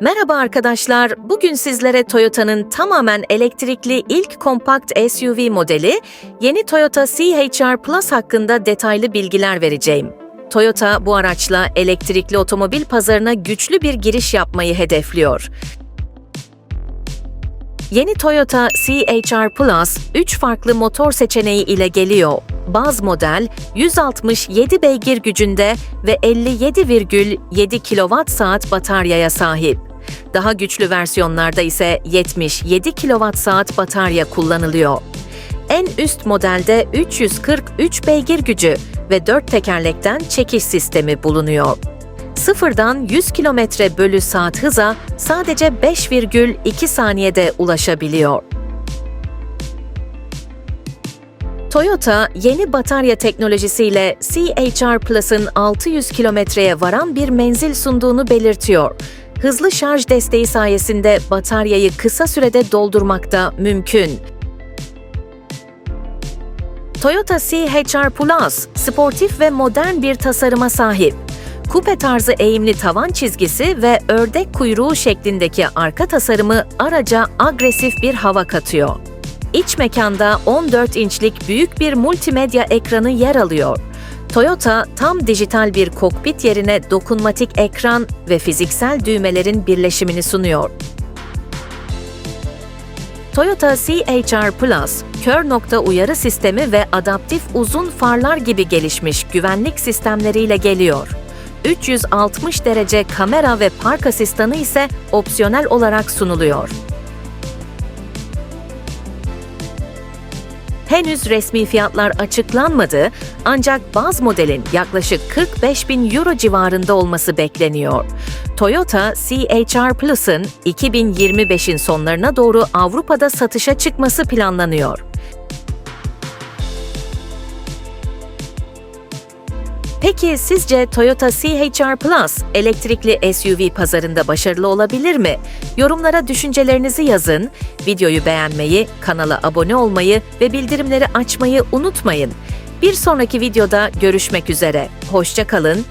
Merhaba arkadaşlar. Bugün sizlere Toyota'nın tamamen elektrikli ilk kompakt SUV modeli, yeni Toyota CHR Plus hakkında detaylı bilgiler vereceğim. Toyota bu araçla elektrikli otomobil pazarına güçlü bir giriş yapmayı hedefliyor. Yeni Toyota CHR Plus 3 farklı motor seçeneği ile geliyor. Baz model 167 beygir gücünde ve 57,7 kWh bataryaya sahip. Daha güçlü versiyonlarda ise 77 kWh batarya kullanılıyor. En üst modelde 343 beygir gücü ve 4 tekerlekten çekiş sistemi bulunuyor. Sıfırdan 100 km bölü saat hıza sadece 5,2 saniyede ulaşabiliyor. Toyota, yeni batarya teknolojisiyle CHR Plus'ın 600 kilometreye varan bir menzil sunduğunu belirtiyor. Hızlı şarj desteği sayesinde bataryayı kısa sürede doldurmak da mümkün. Toyota CHR Plus, sportif ve modern bir tasarıma sahip. Kupe tarzı eğimli tavan çizgisi ve ördek kuyruğu şeklindeki arka tasarımı araca agresif bir hava katıyor. İç mekanda 14 inçlik büyük bir multimedya ekranı yer alıyor. Toyota tam dijital bir kokpit yerine dokunmatik ekran ve fiziksel düğmelerin birleşimini sunuyor. Toyota CHR Plus, kör nokta uyarı sistemi ve adaptif uzun farlar gibi gelişmiş güvenlik sistemleriyle geliyor. 360 derece kamera ve park asistanı ise opsiyonel olarak sunuluyor. Henüz resmi fiyatlar açıklanmadı ancak baz modelin yaklaşık 45 bin euro civarında olması bekleniyor. Toyota CHR Plus'ın 2025'in sonlarına doğru Avrupa'da satışa çıkması planlanıyor. Peki sizce Toyota CHR Plus elektrikli SUV pazarında başarılı olabilir mi? Yorumlara düşüncelerinizi yazın, videoyu beğenmeyi, kanala abone olmayı ve bildirimleri açmayı unutmayın. Bir sonraki videoda görüşmek üzere. Hoşça kalın,